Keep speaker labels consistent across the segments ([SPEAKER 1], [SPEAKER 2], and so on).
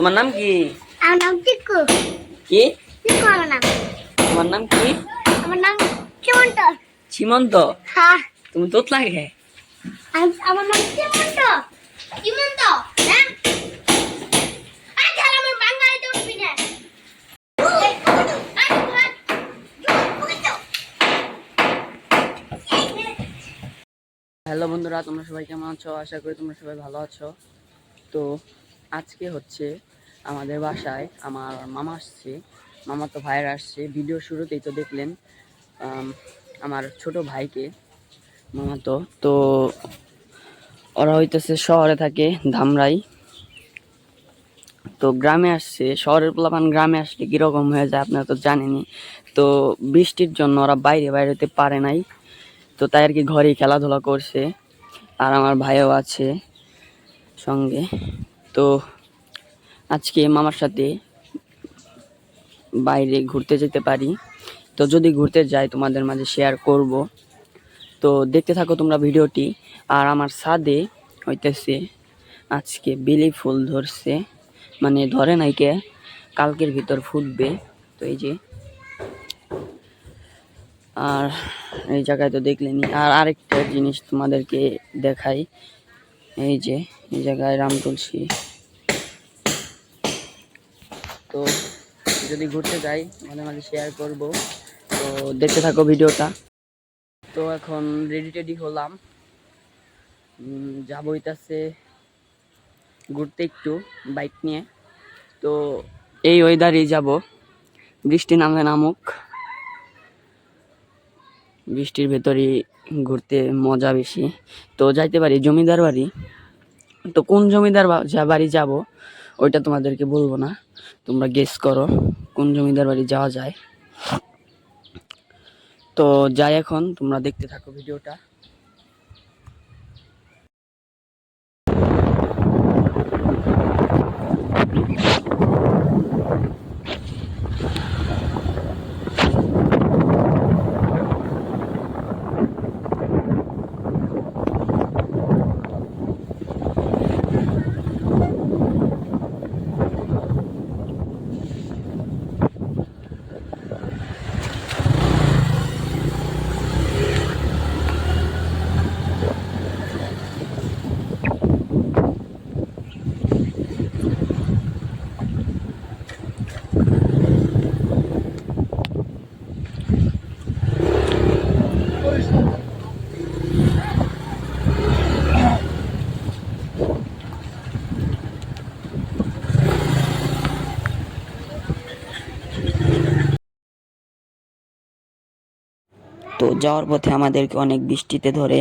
[SPEAKER 1] তোমার নাম কি?
[SPEAKER 2] আমার নাম টিকু।
[SPEAKER 1] কি?
[SPEAKER 2] টিকু আমার নাম।
[SPEAKER 1] তোমার নাম কি?
[SPEAKER 2] আমার নাম সীমন্ত
[SPEAKER 1] সীমন্ত
[SPEAKER 2] হ্যাঁ।
[SPEAKER 1] তুমি তোত লাগে
[SPEAKER 2] আমার নাম সীমন্ত সীমন্ত হ্যাঁ।
[SPEAKER 1] হ্যালো বন্ধুরা তোমরা সবাই কেমন আছো? আশা করি তোমরা সবাই ভালো আছো। তো আজকে হচ্ছে আমাদের বাসায় আমার মামা আসছে, মামা তো ভাইয়ের আসছে ভিডিও শুরুতেই তো দেখলেন আমার ছোট ভাইকে, মামা তো তো ওরা হইতেছে শহরে থাকে ধামরাই। তো গ্রামে আসছে, শহরের পোলাপান গ্রামে আসলে কীরকম হয়ে যায় আপনারা তো জানেনই। তো বৃষ্টির জন্য ওরা বাইরে বাইরে হতে পারে নাই। তো তাই আর কি ঘরেই খেলাধুলা করছে, আর আমার ভাইও আছে সঙ্গে। তো আজকে মামার সাথে বাইরে ঘুরতে যেতে পারি। তো যদি ঘুরতে যাই তোমাদের মাঝে শেয়ার করব। তো দেখতে থাকো তোমরা ভিডিওটি। আর আমার ছাদে হইতেছে আজকে বেলি ফুল ধরছে। মানে ধরে নাই কে, কালকের ভিতর ফুটবে। তো এই যে। আর এই জায়গায় তো দেখলেনি। আর আরেকটা জিনিস তোমাদেরকে দেখাই। এই যে, এই জায়গায় রাম তুলসী তো যদি ঘুরতে যাই, মাঝে মাঝে শেয়ার করব। তো দেখতে থাকো ভিডিওটা। তো এখন রেডি টেডি হলাম। যাব হইতাছে ঘুরতে একটু বাইক নিয়ে। তো এই ওয়েদারেই যাব। বৃষ্টি নামলে নামুক। বৃষ্টির ভেতরে ঘুরতে মজা বেশি। তো যাইতে পারি, জমিদার বাড়ি। তো কোন জমিদার বাড়ি যাব? ওইটা তোমাদেরকে বলব না। তোমরা গেস করো কোন জমিদার বাড়ি যাওয়া যায়। তো যাই এখন, তোমরা দেখতে থাকো ভিডিওটা। তো যাওয়ার পথে আমাদেরকে অনেক বৃষ্টিতে ধরে।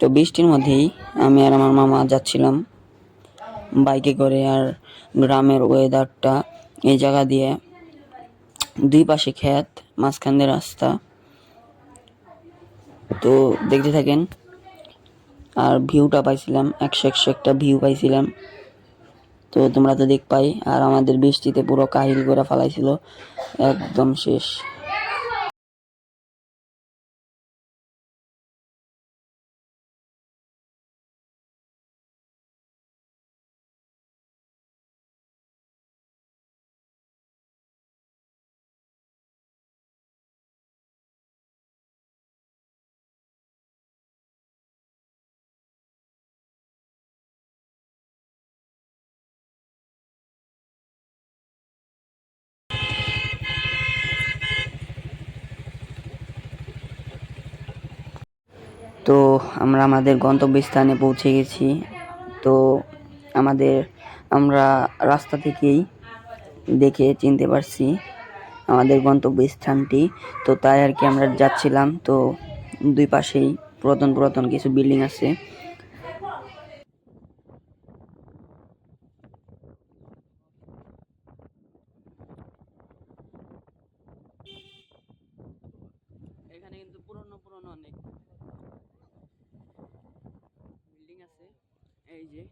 [SPEAKER 1] তো বৃষ্টির মধ্যেই আমি আর আমার মামা যাচ্ছিলাম বাইকে করে আর গ্রামের ওয়েদারটা এই জায়গা দিয়ে দুই পাশে ক্ষেত, মাঝখান দিয়ে রাস্তা। তো দেখতে থাকেন, আর ভিউটা পাইছিলাম, একশো একশো একটা ভিউ পাইছিলাম। তো তোমরা তো দেখ পাই আর আমাদের বৃষ্টিতে পুরো কাহিল করে ফেলাইছিল, একদম শেষ। তো আমরা আমাদের গন্তব্যস্থানে পৌঁছে গেছি। তো আমাদের আমরা রাস্তা থেকেই দেখে চিনতে পারছি আমাদের গন্তব্যস্থানটি। তো তাই আর কি আমরা যাচ্ছিলাম। তো দুই পাশেই পুরাতন পুরাতন কিছু বিল্ডিং আছে এখানে কিন্তু পুরনো পুরনো অনেক বিল্ডিং আছে এই যে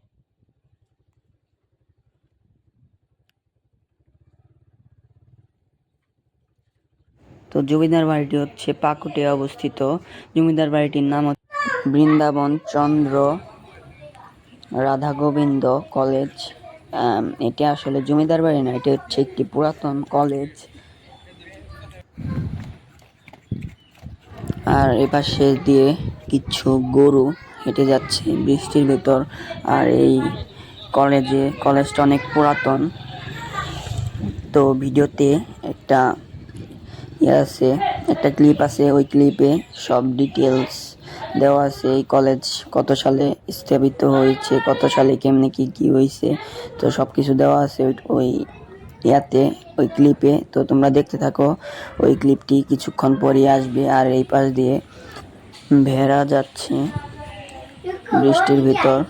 [SPEAKER 1] তো জমিদার বাড়িটি হচ্ছে পাকুটে অবস্থিত। জমিদার বাড়িটির নাম বৃন্দাবন চন্দ্র রাধা গোবিন্দ কলেজ। এটা আসলে জমিদার বাড়ি না, এটা হচ্ছে একটি পুরাতন কলেজ। আর এ পাশে দিয়ে কিছু গরু হেঁটে যাচ্ছে বৃষ্টির ভেতর। আর এই কলেজে, কলেজটা অনেক পুরাতন। তো ভিডিওতে একটা ইয়ে আছে, একটা ক্লিপ আছে, ওই ক্লিপে সব ডিটেলস দেওয়া আছে, এই কলেজ কত সালে স্থাপিত হয়েছে, কত সালে কেমনে কি কি হয়েছে, তো সব কিছু দেওয়া আছে ওই- ইয়াতে, ওই ক্লিপে তো তোমরা দেখতে থাকো, ওই ক্লিপটি কিছুক্ষণ পরই আসবে আর এই পাশ দিয়ে ভেড়া যাচ্ছে বৃষ্টির ভিতর।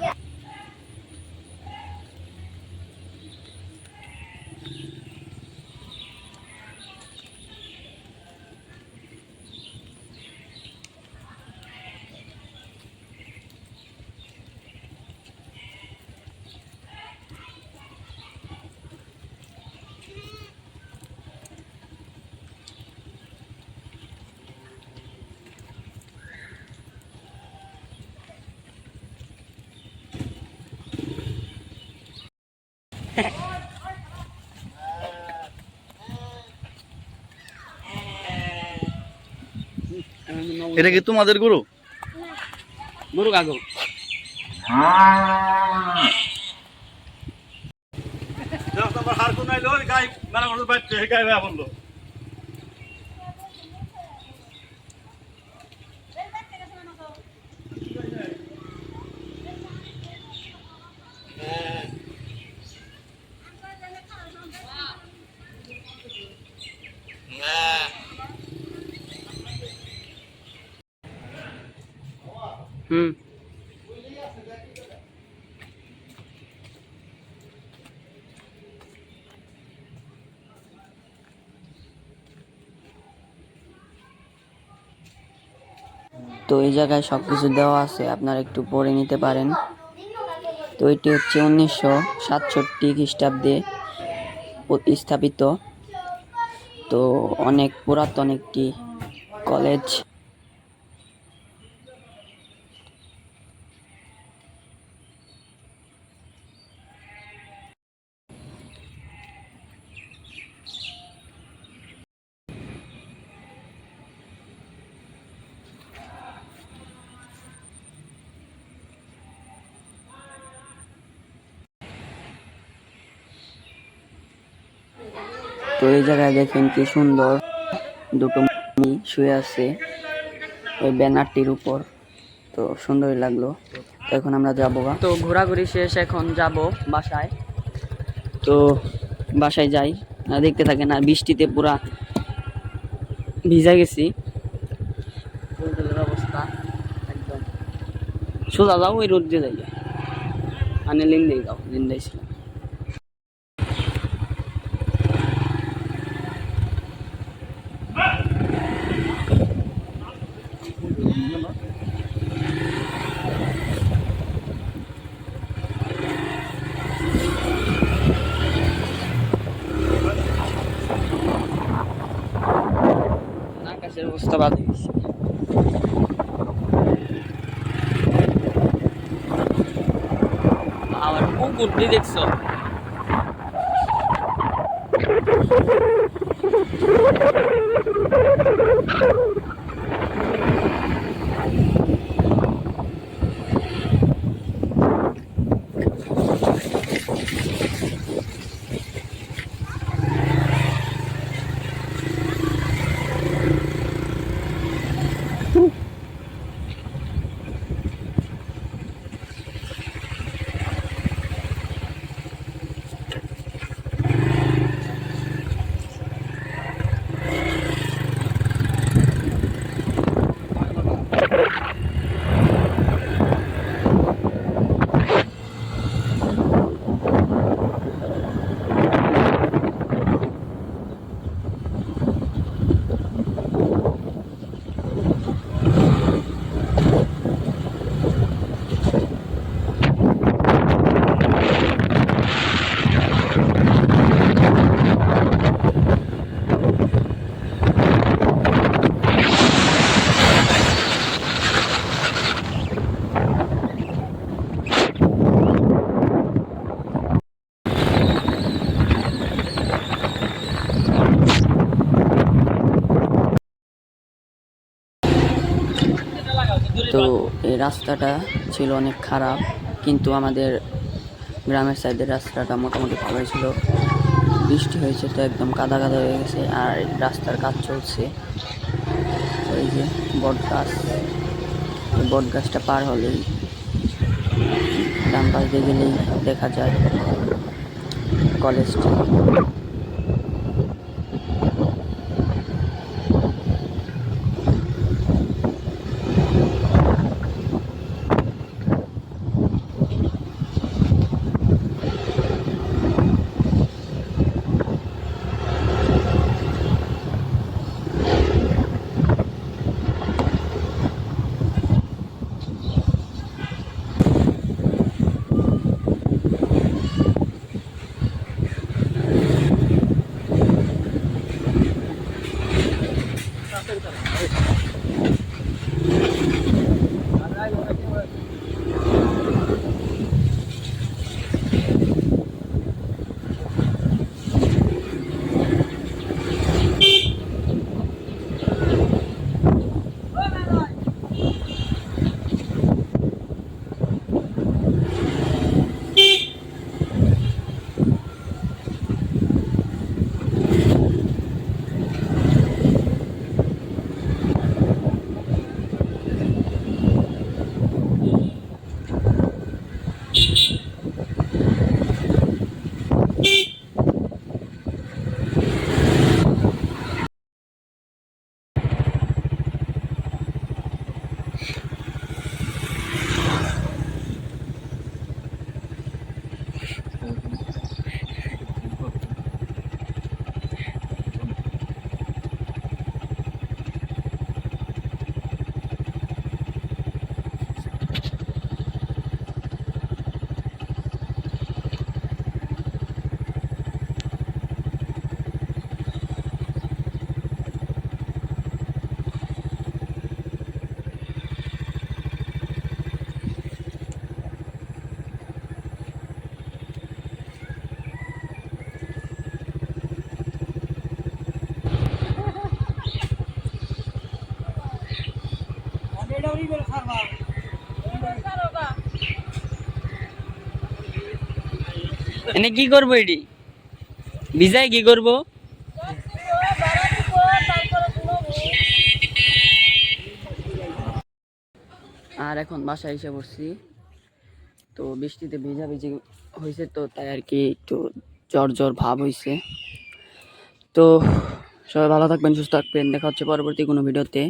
[SPEAKER 3] এটা কি তোমাদের গরু?
[SPEAKER 1] গরু কাগো
[SPEAKER 3] তোমার হার কোন গাই মেলা বাচ্চা গাই ভাই বলল
[SPEAKER 1] হুম। তো এই জায়গায় সব কিছু দেওয়া আছে, আপনারা একটু পড়ে নিতে পারেন। তো এটি হচ্ছে উনিশশো সাতষট্টি খ্রিস্টাব্দে স্থাপিত। তো অনেক পুরাতন একটি কলেজ। তো এই জায়গায় দেখেন কি সুন্দর দুটো শুয়ে আছে ওই ব্যানারটির উপর। তো সুন্দরই লাগল। তো এখন আমরা যাব। তো ঘোরাঘুরি শেষ এখন যাব বাসায়। তো বাসায় যাই। আর দেখতে থাকে না বৃষ্টিতে পুরা ভিজা গেছি। অবস্থা একদম। সোজা যাও ওই রোদ দিয়ে যাই মানে লিন্দেই যাও লিন্দেই ছিলাম গাছের অবস্থা বাজে গেছে। আমার পুকুরটি দেখছ? Thank এই রাস্তাটা ছিল অনেক খারাপ, কিন্তু আমাদের গ্রামের সাইডের রাস্তাটা মোটামুটি ভালোই ছিল। বৃষ্টি হয়েছে তো একদম কাদা কাদা হয়ে গেছে আর রাস্তার কাজ চলছে। এই যে বট গাছ বট গাছটা পার হলেই, ডান পাশ দিয়ে গেলেই দেখা যায় কলেজটি। এনে কি করব এটি? ভিজায় কি করব? আর এখন বাসায় এসে পড়ছি তো বৃষ্টিতে ভিজা ভিজি হয়েছে তো, তাই আর কি একটু জ্বর জ্বর ভাব হয়েছে। তো সবাই ভালো থাকবেন, সুস্থ থাকবেন। দেখা হচ্ছে পরবর্তী কোনো ভিডিওতে।